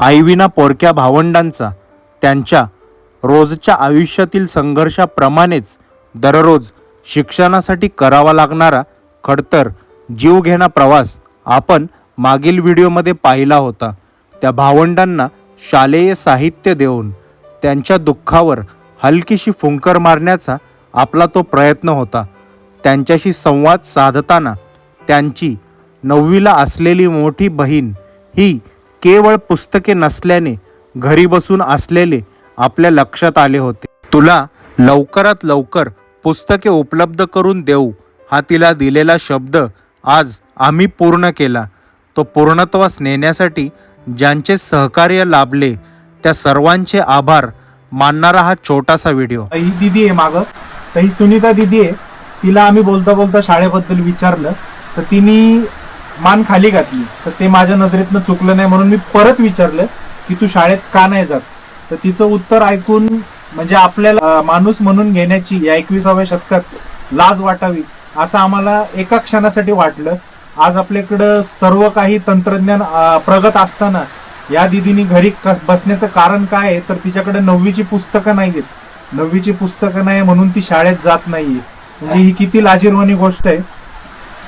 आईविना पोरक्या भावंडांचा त्यांच्या रोजच्या आयुष्यातील संघर्षाप्रमाणेच दररोज शिक्षणासाठी करावा लागणारा खडतर जीवघेणा प्रवास आपण मागील व्हिडिओमध्ये पाहिला होता. त्या भावंडांना शालेय साहित्य देऊन त्यांच्या दुःखावर हलकीशी फुंकर मारण्याचा आपला तो प्रयत्न होता. त्यांच्याशी संवाद साधताना त्यांची नववीला असलेली मोठी बहीण ही केवळ पुस्तके नसल्याने घरी बसून असलेले आपल्या लक्षात आले होते. तुला लवकरात लवकर पुस्तके उपलब्ध करून देऊ हा तिला दिलेला शब्द आज आम्ही पूर्ण केला. तो पूर्णत्वास नेण्यासाठी ज्यांचे सहकार्य लाभले त्या सर्वांचे आभार मानणारा हा छोटासा व्हिडिओ. ही दिदी आहे मागं. तर ही सुनीता दिदी आहे. तिला आम्ही बोलता बोलता शाळेबद्दल विचारलं. तर तिने मान खाली घातली. तर ते माझ्या नजरेतनं चुकलं नाही म्हणून मी परत विचारलं की तू शाळेत का नाही जात? तर तिचं उत्तर ऐकून म्हणजे आपल्याला माणूस म्हणून घेण्याची या एकविसाव्या शतकात लाज वाटावी असं आम्हाला एका क्षणासाठी वाटलं. आज आपल्याकडं सर्व काही तंत्रज्ञान प्रगत असताना या दिदीनी घरी बसण्याचं कारण काय आहे? तर तिच्याकडे नववीची पुस्तकं नाही आहेत नववीची पुस्तकं नाही म्हणून ती शाळेत जात नाहीये. म्हणजे ही किती लाजीरवाणी गोष्ट आहे.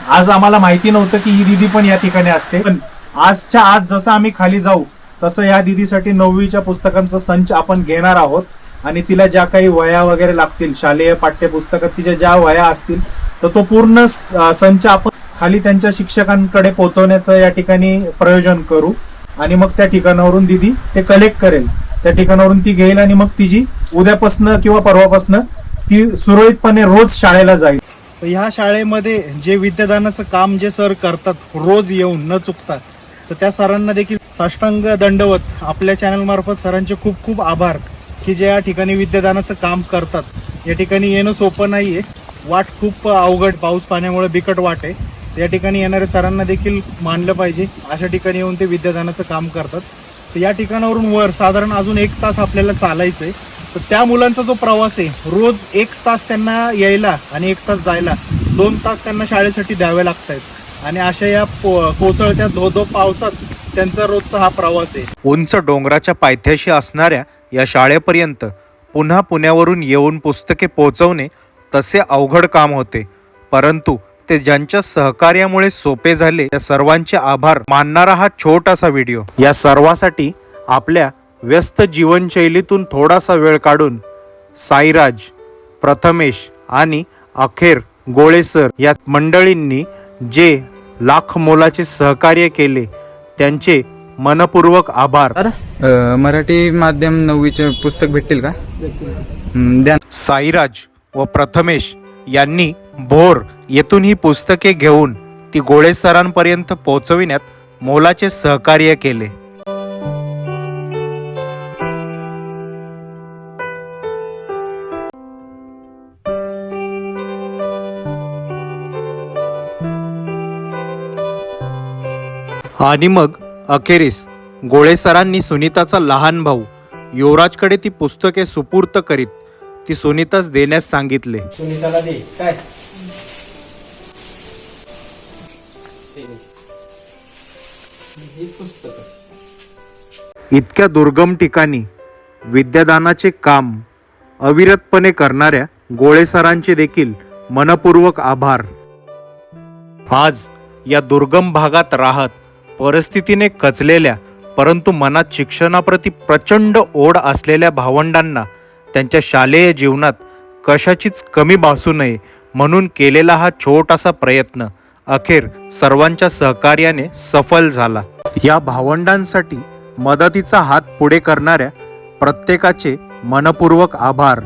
आज आम्हाला माहिती नव्हतं की ही दिदी पण या ठिकाणी असते. पण आजच्या आज जसं आम्ही खाली जाऊ तसं या दिदीसाठी नववीच्या पुस्तकांचा संच आपण घेणार आहोत. आणि तिला ज्या काही वया वगैरे लागतील शालेय पाठ्यपुस्तकात तिच्या ज्या वया असतील तर तो पूर्ण संच आपण खाली त्यांच्या शिक्षकांकडे पोहोचवण्याचं या ठिकाणी प्रयोजन करू. आणि मग त्या ठिकाणावरून दिदी ते कलेक्ट करेल. त्या ठिकाणावरून ती घेईल आणि मग तिची उद्यापासनं किंवा परवापासनं ती सुरळीतपणे रोज शाळेला जाईल. तर ह्या शाळेमध्ये जे विद्यादानाचं काम जे सर करतात रोज येऊन न चुकता तर त्या सरांना देखील साष्टांग दंडवत आपल्या चॅनल मार्फत सरांचे खूप खूप आभार की जे या ठिकाणी विद्यादानाचं काम करतात. या ठिकाणी येणं सोपं नाही आहे वाट खूप अवघड पाऊस पाण्यामुळे बिकट वाट आहे. या ठिकाणी येणाऱ्या सरांना देखील मानलं पाहिजे. अशा ठिकाणी येऊन ते विद्यादानाचं काम करतात. तर या ठिकाणावरून वर साधारण अजून एक तास आपल्याला चालायचं आहे तर त्या मुलांचा जो प्रवास आहे रोज एक तास त्यांना यायला आणि एक तास जायला दोन तास त्यांना शाळेसाठी द्यावे लागत आहेत आणि अशा या पो- कोसळत्या धो धो पावसात त्यांचा रोजचा हा प्रवास आहे. उंच डोंगराच्या पायथ्याशी असणाऱ्या या शाळेपर्यंत पुन्हा पुण्यावरून येऊन पुस्तके पोहोचवणे तसे अवघड काम होते. परंतु ते ज्यांच्या सहकार्यामुळे सोपे झाले त्या सर्वांचे आभार मानणारा हा छोटासा व्हिडिओ. या सर्वासाठी आपल्या व्यस्त जीवनशैलीतून थोडासा वेळ काढून साईराज प्रथमेश आणि अखेर गोळेसर या मंडळींनी जे लाख मोलाचे सहकार्य केले त्यांचे मनपूर्वक आभार. अ, मराठी माध्यम नववीचे पुस्तक भेटतील का? हं, द्या साईराज व प्रथमेश यांनी भोर येथून ही पुस्तके घेऊन ती गोळे सरांपर्यंत पोहोचविण्यात मोलाचे सहकार्य केले. आणि मग अखेरीस गोळे सरांनी सुनीताचा लहान भाऊ युवराजकडे ती पुस्तके सुपूर्त करीत ती सुनीताच देण्यास सांगितले. सुनीताला दे काय? इतक्या दुर्गम ठिकाणी विद्यादानाचे काम अविरतपणे करणाऱ्या गोळे सरांचे देखील मनपूर्वक आभार. आज या दुर्गम भागात राहत परिस्थितीने कचलेल्या परंतु मनात शिक्षणाप्रती प्रचंड ओढ असलेल्या भावंडांना त्यांच्या शालेय जीवनात कशाचीच कमी भासू नये म्हणून केलेला हा छोटासा प्रयत्न अखेर सर्वांच्या सहकार्याने सफल झाला. या भावंडांसाठी मदतीचा हात पुढे करणाऱ्या प्रत्येकाचे मनपूर्वक आभार.